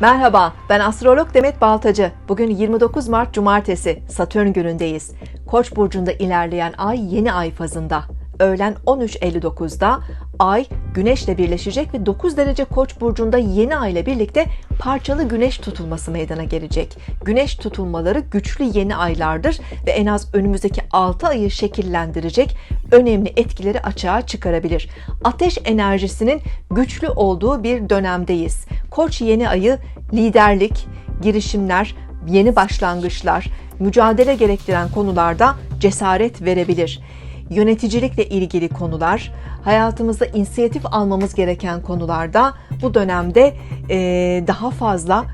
Merhaba, ben astrolog Demet Baltacı. Bugün 29 Mart Cumartesi, Satürn günündeyiz. Koç burcunda ilerleyen ay yeni ay fazında. Öğlen 13.59'da ay Güneş'le birleşecek ve 9 derece Koç burcunda yeni ay ile birlikte parçalı güneş tutulması meydana gelecek. Güneş tutulmaları güçlü yeni aylardır ve en az önümüzdeki 6 ayı şekillendirecek önemli etkileri açığa çıkarabilir. Ateş enerjisinin güçlü olduğu bir dönemdeyiz. Koç yeni ayı liderlik, girişimler, yeni başlangıçlar, mücadele gerektiren konularda cesaret verebilir. Yöneticilikle ilgili konular, hayatımızda inisiyatif almamız gereken konularda bu dönemde daha fazla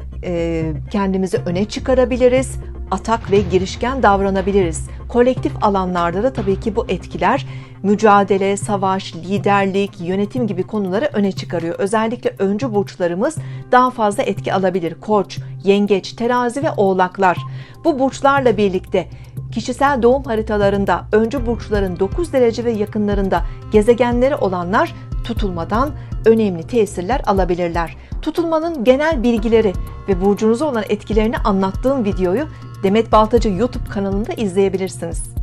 kendimizi öne çıkarabiliriz, atak ve girişken davranabiliriz. Kolektif alanlarda da tabii ki bu etkiler mücadele, savaş, liderlik, yönetim gibi konuları öne çıkarıyor. Özellikle öncü burçlarımız daha fazla etki alabilir. Koç, yengeç, terazi ve oğlaklar. Bu burçlarla birlikte kişisel doğum haritalarında öncü burçların 9 derece ve yakınlarında gezegenleri olanlar tutulmadan önemli tesirler alabilirler. Tutulmanın genel bilgileri ve burcunuza olan etkilerini anlattığım videoyu Demet Baltacı YouTube kanalında izleyebilirsiniz.